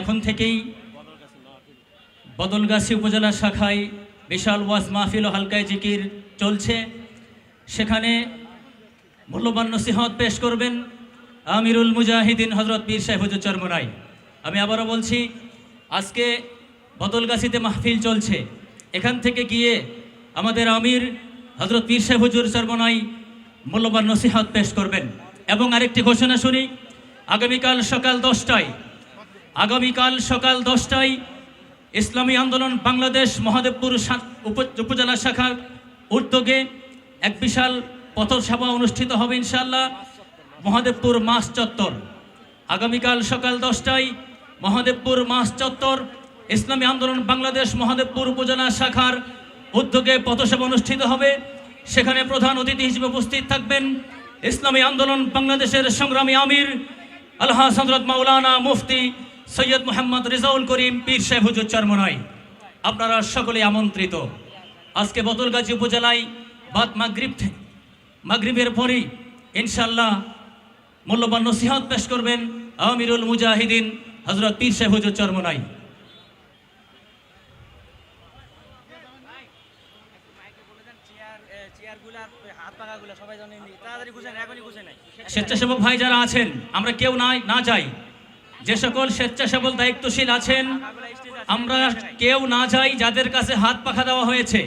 এখন থেকেই বদলগাছি উপজেলা শাখায় বিশাল ওয়াজ মাহফিল ও হালকায় জিকির চলছে। সেখানে মূল্যবান নসিহত পেশ করবেন আমিরুল মুজাহিদিন হজরত পীর সাহেব হুজুর চরমনাই। আমি আবারও বলছি, আজকে বদলগাছিতে মাহফিল চলছে। এখান থেকে গিয়ে আমাদের আমির হজরত পীর সাহেব হুজুর চরমনাই মূল্যবান নসিহত পেশ করবেন। এবং আরেকটি ঘোষণা শুনি, আগামীকাল সকাল দশটায় আগামীকাল সকাল দশটায় ইসলামী আন্দোলন বাংলাদেশ মহাদেবপুর উপ- উপজেলা শাখার উদ্যোগে এক বিশাল পথসভা অনুষ্ঠিত হবে ইনশাল্লাহ মহাদেবপুর মাস চত্বর। আগামীকাল সকাল দশটায় মহাদেবপুর মাস চত্বর, ইসলামী আন্দোলন বাংলাদেশ মহাদেবপুর উপজেলা শাখার উদ্যোগে পথসভা অনুষ্ঠিত হবে। সেখানে প্রধান অতিথি হিসেবে উপস্থিত থাকবেন ইসলামী আন্দোলন বাংলাদেশের সংগ্রামী আমির আল্লাহ হজরত মাওলানা মুফতি সৈয়দ মোহাম্মদ রেজাউল করিম পীর সাহেব হুজুর চরমনাই। আপনারা সকলে আমন্ত্রিত। আজকে বদলগাজী উপজেলায় বাদ মাগরিব মাগরিবের পরই ইনশাল্লাহ মূল্যবান নসিহত পেশ করবেন আমিরুল মুজাহিদিন হজরত পীর সাহেব হুজুর চরমনাই। স্বেচ্ছাসেবক ভাই যারা আছেন, আমরা কেউ নাই, না যাই। যে সকল স্বেচ্ছাসেবক দায়িত্বশীল আছেন, আমরা কেউ না যাই যাদের কাছে হাত পাখা দেওয়া হয়েছে।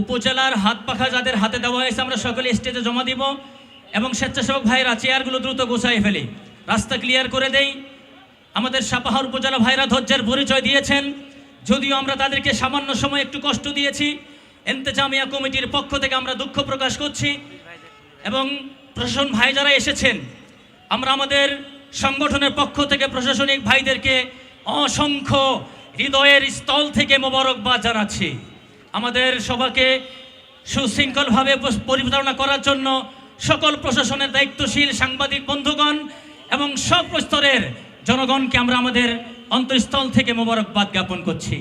উপজেলার হাত পাখা যাদের হাতে দেওয়া হয়েছে, আমরা সকলে স্টেজে জমা দিব এবং স্বেচ্ছাসেবক ভাইরা চেয়ারগুলো দ্রুত গোছাই ফেলি। রাস্তা ক্লিয়ার করে দেই। আমাদের সাপাহার উপজেলা ভাইরা ধৈর্যের পরিচয় দিয়েছেন। যদিও আমরা তাদেরকে সামান্য সময় একটু কষ্ট দিয়েছি। এন্তেজামিয়া কমিটির পক্ষ থেকে আমরা দুঃখ প্রকাশ করছি এবং প্রশাসন ভাই যারা এসেছেন, আমরা আমাদের সংগঠনের পক্ষ থেকে প্রশাসনিক ভাইদেরকে অসংখ্য হৃদয়ের স্থল থেকে মোবারকবাদ জানাচ্ছি। আমাদের সবাকে সুশৃঙ্খলভাবে পরিচালনা করার জন্য সকল প্রশাসনের দায়িত্বশীল সাংবাদিক বন্ধুগণ এবং সব স্তরের জনগণকে আমরা আমাদের অন্তঃস্থল থেকে মোবারকবাদ জ্ঞাপন করছি।